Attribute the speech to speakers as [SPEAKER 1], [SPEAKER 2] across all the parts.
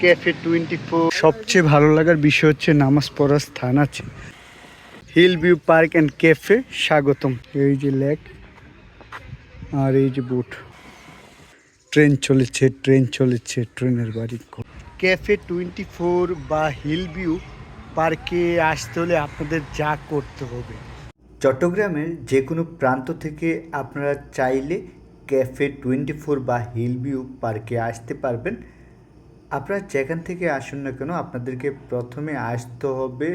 [SPEAKER 1] Cafe twenty four সবচেয়ে ভালো লাগার বিষয় হচ্ছে নামাজ পড়ার স্থান আছে। Hill view park and cafe স্বাগতম। এই যে লেক আর এই যে বুট ট্রেন চলেছে ট্রেন চলেছে ট্রেনের বাড়ি। ক্যাফে টোয়েন্টি ফোর বা হিল ভিউ পার্কে আসতে হলে আপনাদের যা করতে হবে। চট্টগ্রামের যে কোনো প্রান্ত থেকে আপনারা চাইলে ক্যাফে টোয়েন্টি ফোর বা হিল ভিউ পার্কে আসতে পারবেন। আপনারা যেখান থেকে আসুন না কেন, আপনাদেরকে প্রথমে আসতে হবে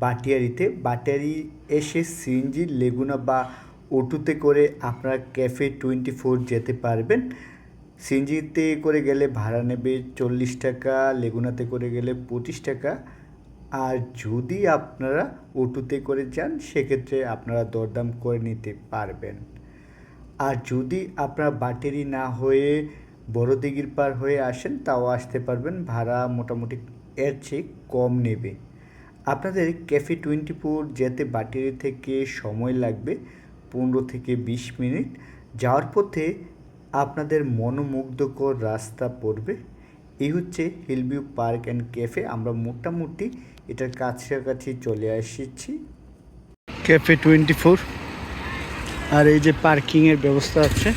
[SPEAKER 1] বাটিয়ারিতে। বাটিয়ারি এসে সিএনজি, লেগুনা বা অটোতে করে আপনারা ক্যাফে টোয়েন্টি ফোর যেতে পারবেন। সিএনজিতে করে গেলে ভাড়া নেবে চল্লিশ টাকা, লেগুনাতে করে গেলে পঁচিশ টাকা। আর যদি আপনারা অটোতে করে যান, সেক্ষেত্রে আপনারা দরদাম করে নিতে পারবেন। আর যদি আপনারা বাটেরি না হয়ে বড় দিঘির পার হয়ে আসেন, তাও আসতে পারবেন। ভাড়া মোটামুটি এর চেয়ে কম নেবে। আপনাদের ক্যাফে টোয়েন্টি ফোর যেতে বাটেরি থেকে সময় লাগবে পনেরো থেকে বিশ মিনিট। যাওয়ার পথে আপনাদের মনোমুগ্ধকর রাস্তা পড়বে। এই হচ্ছে হিলভিউ পার্ক অ্যান্ড ক্যাফে আমরা মোটামুটি এটার কাছাকাছি চলে এসেছি। ক্যাফে টোয়েন্টি ফোর আর এই যে পার্কিংয়ের ব্যবস্থা আছে।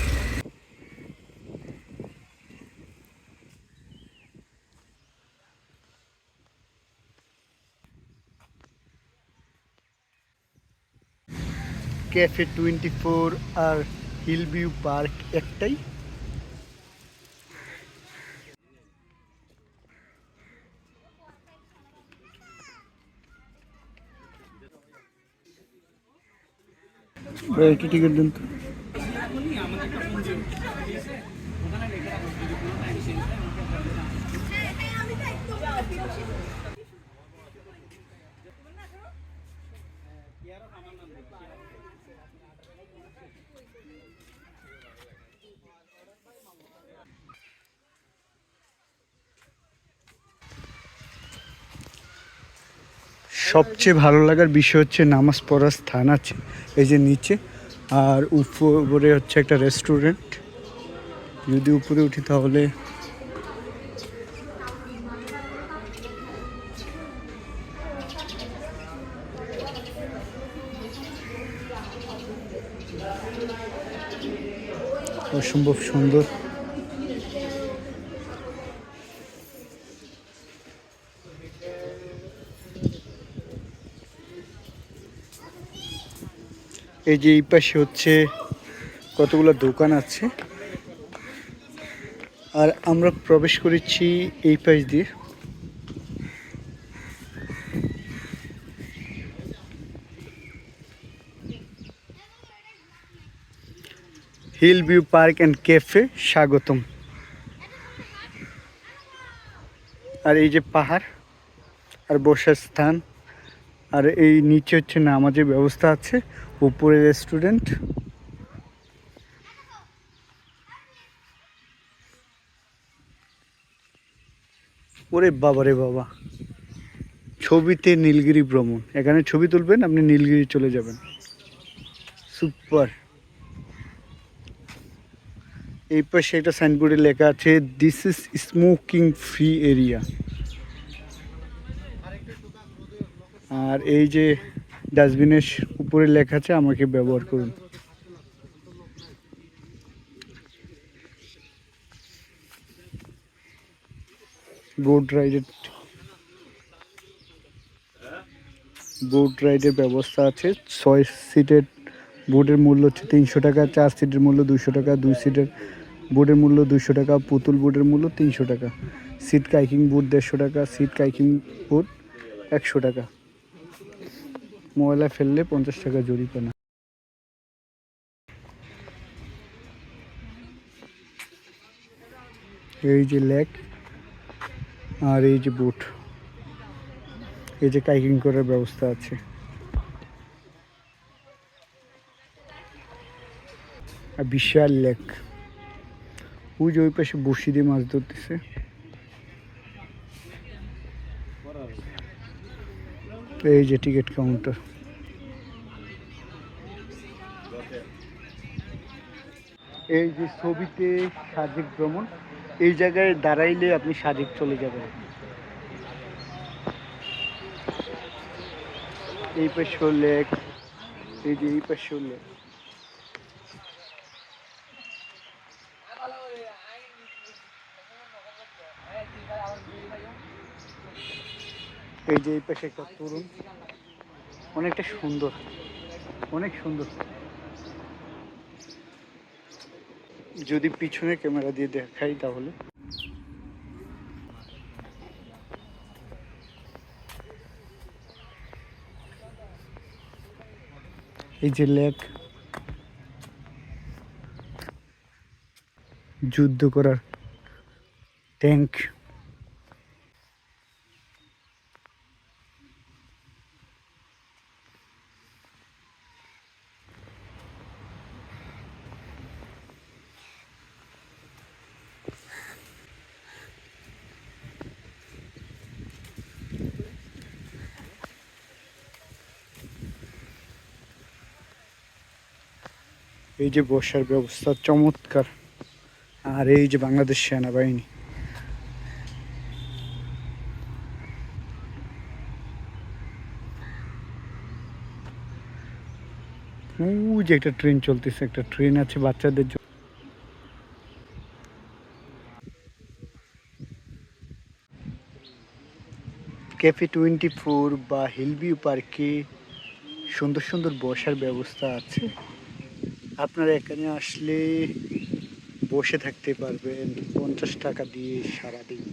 [SPEAKER 1] ক্যাফে টোয়েন্টি ফোর আর হিল ভিউ পার্ক একটাই। কি টিকিট দিন তো। সবচেয়ে ভালো লাগার বিষয় হচ্ছে নামাজ পড়ার স্থান আছে। এই যে নিচে, আর উপরে হচ্ছে একটা রেস্টুরেন্ট যদি উপরে উঠি তাহলে অসম্ভব সুন্দর। এই যে এই পাশে হচ্ছে কতগুলো দোকান আছে। আর আমরা প্রবেশ করেছি এই পাশ দিয়ে। Hill view park and cafe স্বাগতম। আর এই যে পাহাড়, আর বসার স্থান, আর এই নিচে হচ্ছে নামাজের ব্যবস্থা আছে, উপরে রেস্টুরেন্ট। ওরে বাবা রে বাবা, ছবিতে নীলগিরি ভ্রমণ। এখানে ছবি তুলবেন, আপনি নীলগিরি চলে যাবেন। সুপার। এই পাশে একটা সাইনবোর্ডে লেখা আছে this is smoking free area আর এই যে ডাস্টবিনের উপরে লেখা আছে, আমাকে ব্যবহার করুন। বোট রাইডের বোট রাইডের ব্যবস্থা আছে। ছয় সিটের বোটের মূল্য হচ্ছে তিনশো টাকা, চার সিটের মূল্য দুশো টাকা, দুই সিটের বোটের মূল্য দুশো টাকা, পুতুল বোটের মূল্য তিনশো টাকা। সিট কাইকিং বোট দেড়শো টাকা, সিট কাইকিং বোট একশো টাকা। ময়লা ফেললে পঞ্চাশ টাকা জরিমানা এই যে লেক আর এই যে বোট, এই যে কাইকিং করার ব্যবস্থা আছে। আর বিশাল লেক। ওই যে ওই পাশে বসি দিয়ে মাছ ধরতেছে। এই যে টিকিট কাউন্টার এই যে ছবিতে সাজেক ভ্রমণ, এই জায়গায় দাঁড়াইলে আপনি সাদিক চলে যাবেন। এই পাশে লেক এই যে এই পাশে লেক এই যে এই পাশে একটা তরুণ। অনেকটা সুন্দর। অনেক সুন্দর। যদি পিছনে ক্যামেরা দিয়ে দেখাই তাহলে। এই যে লেক। যুদ্ধ করার ট্যাঙ্ক। এই যে বসার ব্যবস্থা চমৎকার। আর এই যে বাংলাদেশ সেনাবাহিনী। যে একটা ট্রেন চলতেছে, একটা ট্রেন আছে বাচ্চাদের জন্য ক্যাফে টোয়েন্টি ফোর বা হিলভিউ পার্কে সুন্দর সুন্দর বসার ব্যবস্থা আছে। আপনারা এখানে আসলে বসে থাকতে পারবেন পঞ্চাশ টাকা দিয়ে সারাদিন।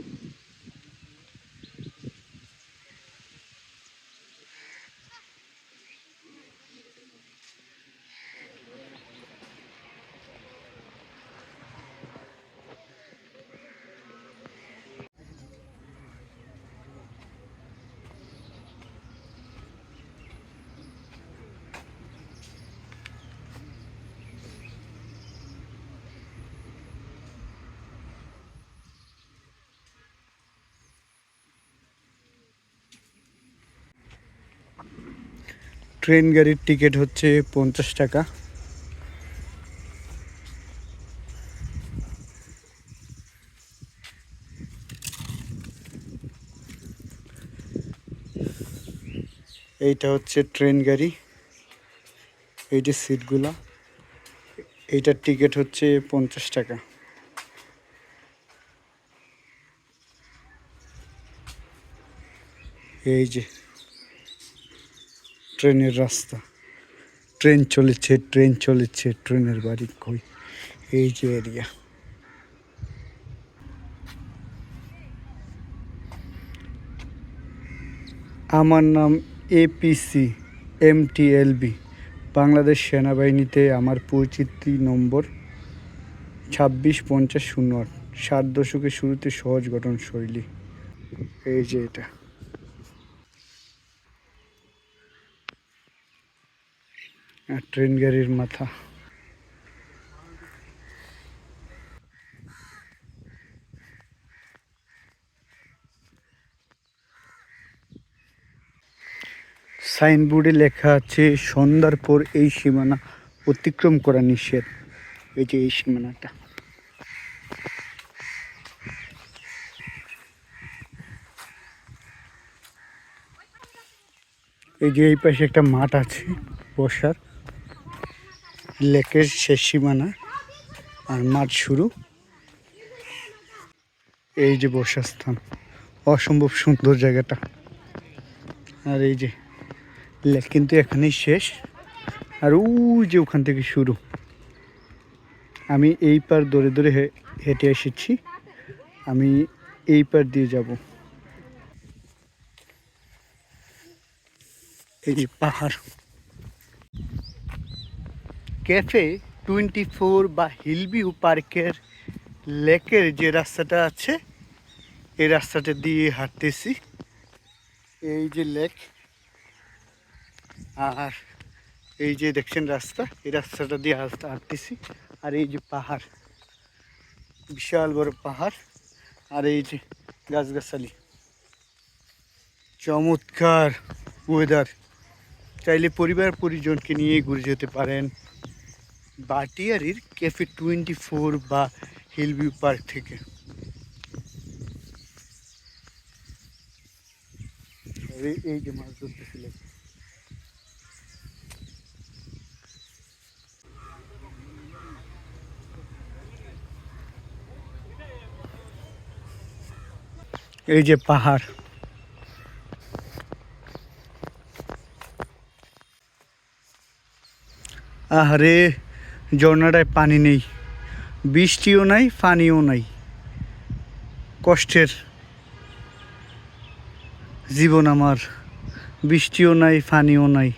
[SPEAKER 1] ট্রেন গাড়ির টিকিট হচ্ছে পঞ্চাশ টাকা। এইটা হচ্ছে ট্রেন গাড়ি। এই যে সিটগুলা। এইটার টিকিট হচ্ছে পঞ্চাশ টাকা। এই যে ট্রেনের রাস্তা। ট্রেন চলেছে ট্রেন চলেছে, ট্রেনের বাড়ি কই? এই যে এরিয়া আমার নাম এপিসি এমটিএলবি বাংলাদেশ সেনাবাহিনীতে আমার পরিচিতি নম্বর ছাব্বিশ পঞ্চাশ শূন্য আট। ষাট দশকের শুরুতে সহজ গঠন শৈলী এই যে এটা। ট্রেন গাড়ির মাথা। সাইনবোর্ডে লেখা আছে, সন্ধ্যার পর এই সীমানা অতিক্রম করা নিষেধ। এই যে এই সীমানাটা। এই যে এই পাশে একটা মাঠ আছে, বসার। লেকের শেষ সীমানা আর মাঠ শুরু। এই যে বসার স্থান অসম্ভব সুন্দর জায়গাটা। আর এই যে লেক কিন্তু এখানেই শেষ। আর ওই যে ওখান থেকে শুরু। আমি এই পার দৌড়ে হে- হেঁটে এসেছি। আমি এই পার দিয়ে যাব। এই যে পাহাড়। ক্যাফে টোয়েন্টি ফোর বা হিলভিউ পার্কের লেকের যে রাস্তাটা আছে, এই রাস্তাটা দিয়ে হাঁটতেছি। এই যে লেক, আর এই যে দেখছেন রাস্তা, এই রাস্তাটা দিয়ে হাঁটতে হাঁটতেছি। আর এই যে পাহাড়, বিশাল বড় পাহাড়। আর এই যে গাছগাছালি। চমৎকার ওয়েদার চাইলে পরিবার পরিজনকে নিয়ে ঘুরে যেতে পারেন। बाटियारिर कैफ़े टोटी फोर हिलव्यू पार्क थे जे पहाड़ आ रे ঝর্ণাটায় পানি নেই, বৃষ্টিও নাই, পানিও নাই। কষ্টের জীবন আমার, বৃষ্টিও নাই, পানিও নাই।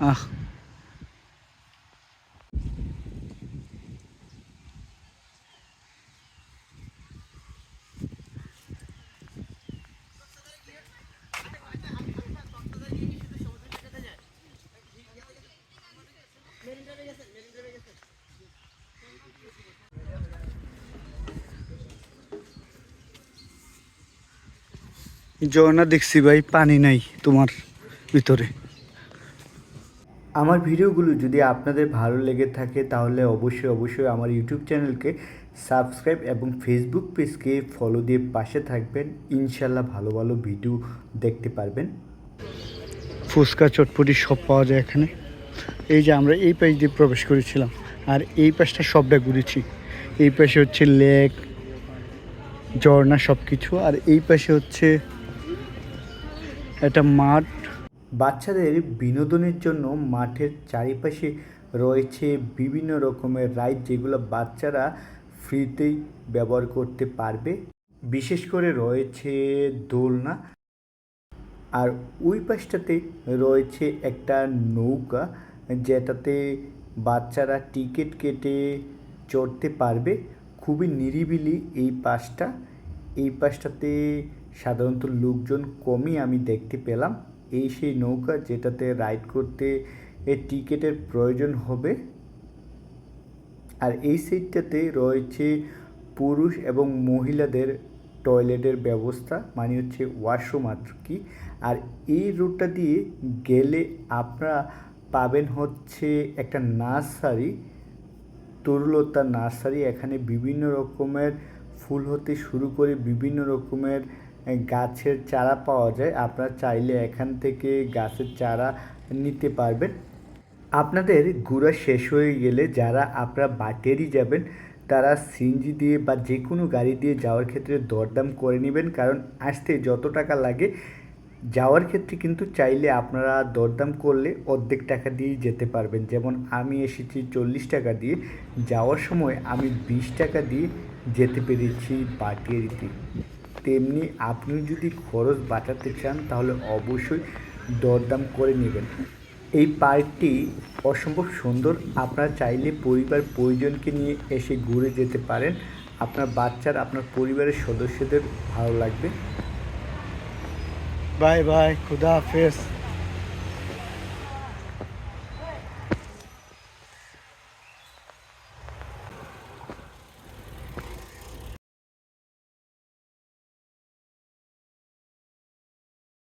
[SPEAKER 1] আহ! ঝর্ণা দেখছি ভাই পানি নাই তোমার ভিতরে। আমার ভিডিওগুলো যদি আপনাদের ভালো লেগে থাকে তাহলে অবশ্যই অবশ্যই আমার ইউটিউব চ্যানেলকে সাবস্ক্রাইব এবং ফেসবুক পেজকে ফলো দিয়ে পাশে থাকবেন। ইনশাল্লাহ ভালো ভালো ভিডিও দেখতে পারবেন। ফুচকা চটপটি সব পাওয়া যায় এখানে। এই যে আমরা এই পাশ দিয়ে প্রবেশ করেছিলাম আর এই পাশটা সবটা ঘুরেছি। এই পাশে হচ্ছে লেক ঝর্ণা সব কিছু আর এই পাশে হচ্ছে একটা মাঠ। বাচ্চাদের বিনোদনের জন্য মাঠের চারিপাশে রয়েছে বিভিন্ন রকমের রাইড যেগুলো বাচ্চারা ফ্রিতেই ব্যবহার করতে পারবে। বিশেষ করে রয়েছে দোলনা। আর ওই পাশটাতে রয়েছে একটা নৌকা, যেটাতে বাচ্চারা টিকিট কেটে চড়তে পারবে। খুবই নিরিবিলি এই পাশটা। এই পাশটাতে সাধারণত লোকজন কমই আমি দেখতে পেলাম। এই সেই নৌকা যেটাতে রাইড করতে এ টিকিটের প্রয়োজন হবে। আর এই সাইডটাতে রয়েছে পুরুষ এবং মহিলাদের টয়লেটের ব্যবস্থা মানে হচ্ছে ওয়াশরুম আর কি। আর এই রুটটা দিয়ে গেলে আপনারা পাবেন হচ্ছে একটা নার্সারি, তরুলতা নার্সারি। এখানে বিভিন্ন রকমের ফুল হতে শুরু করে বিভিন্ন রকমের গাছের চারা পাওয়া যায়। আপনারা চাইলে এখান থেকে গাছের চারা নিতে পারবেন। আপনাদের ঘোরা শেষ হয়ে গেলে যারা আপনারা বাটেরই যাবেন, তারা সিএনজি দিয়ে বা যে কোনো গাড়ি দিয়ে যাওয়ার ক্ষেত্রে দরদাম করে নেবেন। কারণ আসতে যত টাকা লাগে, যাওয়ার ক্ষেত্রে কিন্তু চাইলে আপনারা দরদাম করলে অর্ধেক টাকা দিয়েই যেতে পারবেন। যেমন আমি এসেছি চল্লিশ টাকা দিয়ে, যাওয়ার সময় আমি বিশ টাকা দিয়ে যেতে পেরেছি বাটিয়ারিতে তেমনি আপনি যদি খরচ বাঁচাতে চান, তাহলে অবশ্যই দরদাম করে নেবেন। এই পার্কটি অসম্ভব সুন্দর। আপনারা চাইলে পরিবার পরিজনকে নিয়ে এসে ঘুরে যেতে পারেন। আপনার বাচ্চার, আপনার পরিবারের সদস্যদের ভালো লাগবে। বাই বাই, খুদা হাফেজ।